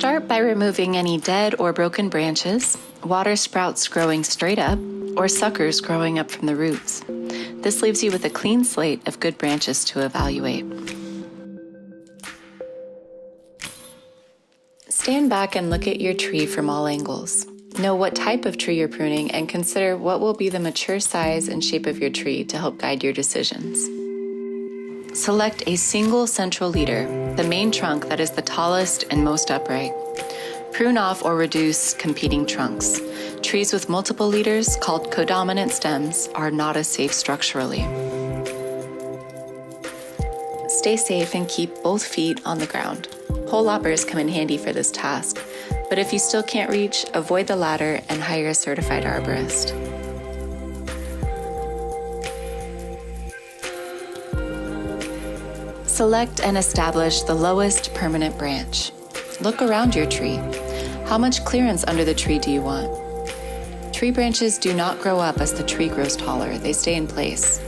Start by removing any dead or broken branches, water sprouts growing straight up, or suckers growing up from the roots. This leaves you with a clean slate of good branches to evaluate. Stand back and look at your tree from all angles. Know what type of tree you're pruning and consider what will be the mature size and shape of your tree to help guide your decisions. Select a single central leader, the main trunk that is the tallest and most upright. Prune off or reduce competing trunks. Trees with multiple leaders, called codominant stems, are not as safe structurally. Stay safe and keep both feet on the ground. Pole loppers come in handy for this task, but if you still can't reach, avoid the ladder and hire a certified arborist. Select and establish the lowest permanent branch. Look around your tree. How much clearance under the tree do you want? Tree branches do not grow up as the tree grows taller, they stay in place.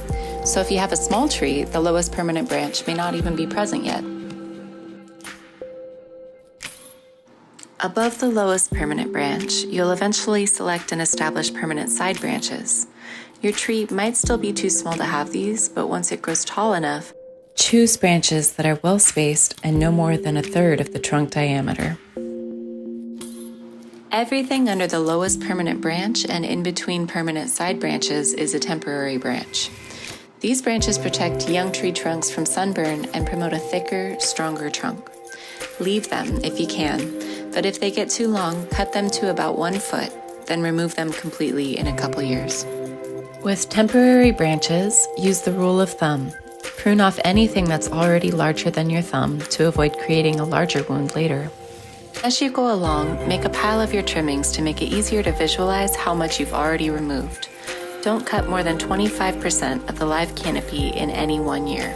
So if you have a small tree, the lowest permanent branch may not even be present yet. Above the lowest permanent branch, you'll eventually select and establish permanent side branches. Your tree might still be too small to have these, but once it grows tall enough, choose branches that are well spaced and no more than a third of the trunk diameter. Everything under the lowest permanent branch and in between permanent side branches is a temporary branch. These branches protect young tree trunks from sunburn and promote a thicker, stronger trunk. Leave them if you can, but if they get too long, cut them to about one foot, then remove them completely in a couple years. With temporary branches, use the rule of thumb. Prune off anything that's already larger than your thumb to avoid creating a larger wound later. As you go along, make a pile of your trimmings to make it easier to visualize how much you've already removed. Don't cut more than 25% of the live canopy in any one year.